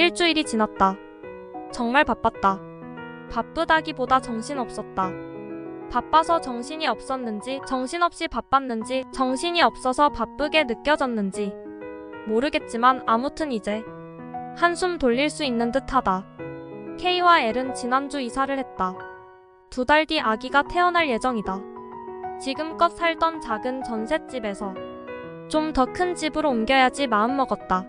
일주일이 지났다. 정말 바빴다. 바쁘다기보다 정신없었다. 바빠서 정신이 없었는지, 정신없이 바빴는지, 정신이 없어서 바쁘게 느껴졌는지. 모르겠지만 아무튼 이제 한숨 돌릴 수 있는 듯하다. K와 L은 지난주 이사를 했다. 두 달 뒤 아기가 태어날 예정이다. 지금껏 살던 작은 전셋집에서 좀 더 큰 집으로 옮겨야지 마음먹었다.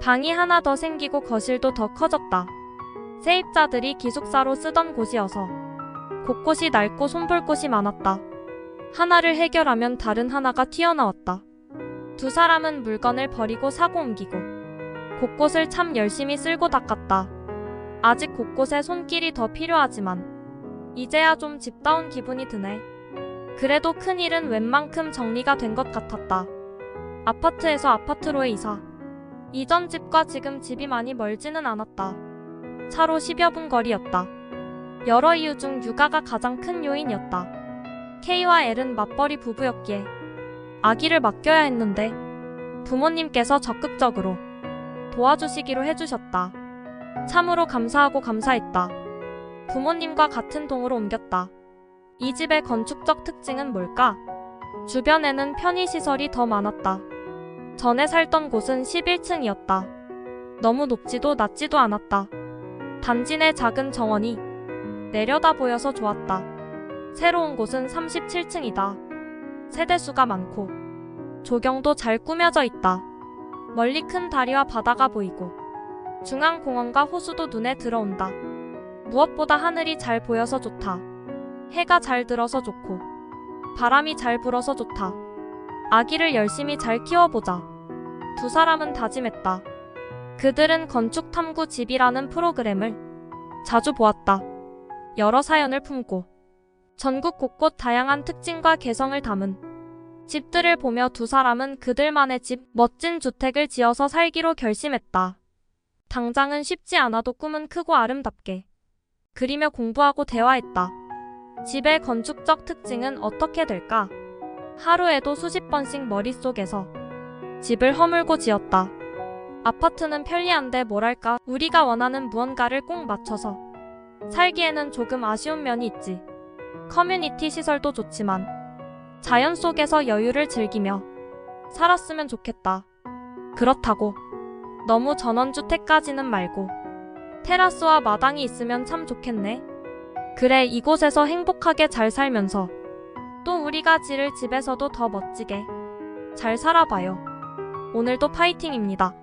방이 하나 더 생기고 거실도 더 커졌다. 세입자들이 기숙사로 쓰던 곳이어서 곳곳이 낡고 손볼 곳이 많았다. 하나를 해결하면 다른 하나가 튀어나왔다. 두 사람은 물건을 버리고 사고 옮기고 곳곳을 참 열심히 쓸고 닦았다. 아직 곳곳에 손길이 더 필요하지만 이제야 좀 집다운 기분이 드네. 그래도 큰일은 웬만큼 정리가 된 것 같았다. 아파트에서 아파트로의 이사. 이전 집과 지금 집이 많이 멀지는 않았다. 차로 10여 분 거리였다. 여러 이유 중 육아가 가장 큰 요인이었다. K와 L은 맞벌이 부부였기에 아기를 맡겨야 했는데 부모님께서 적극적으로 도와주시기로 해주셨다. 참으로 감사하고 감사했다. 부모님과 같은 동으로 옮겼다. 이 집의 건축적 특징은 뭘까? 주변에는 편의시설이 더 많았다. 전에 살던 곳은 11층이었다. 너무 높지도 낮지도 않았다. 단지 내 작은 정원이 내려다 보여서 좋았다. 새로운 곳은 37층이다. 세대수가 많고 조경도 잘 꾸며져 있다. 멀리 큰 다리와 바다가 보이고 중앙 공원과 호수도 눈에 들어온다. 무엇보다 하늘이 잘 보여서 좋다. 해가 잘 들어서 좋고 바람이 잘 불어서 좋다. 아기를 열심히 잘 키워보자. 두 사람은 다짐했다. 그들은 건축 탐구 집이라는 프로그램을 자주 보았다. 여러 사연을 품고 전국 곳곳 다양한 특징과 개성을 담은 집들을 보며 두 사람은 그들만의 집, 멋진 주택을 지어서 살기로 결심했다. 당장은 쉽지 않아도 꿈은 크고 아름답게 그리며 공부하고 대화했다. 집의 건축적 특징은 어떻게 될까? 하루에도 수십 번씩 머릿속에서 집을 허물고 지었다. 아파트는 편리한데 뭐랄까 우리가 원하는 무언가를 꼭 맞춰서 살기에는 조금 아쉬운 면이 있지. 커뮤니티 시설도 좋지만 자연 속에서 여유를 즐기며 살았으면 좋겠다. 그렇다고 너무 전원주택까지는 말고 테라스와 마당이 있으면 참 좋겠네. 그래 이곳에서 행복하게 잘 살면서 또 우리가 지을 집에서도 더 멋지게 잘 살아봐요. 오늘도 파이팅입니다.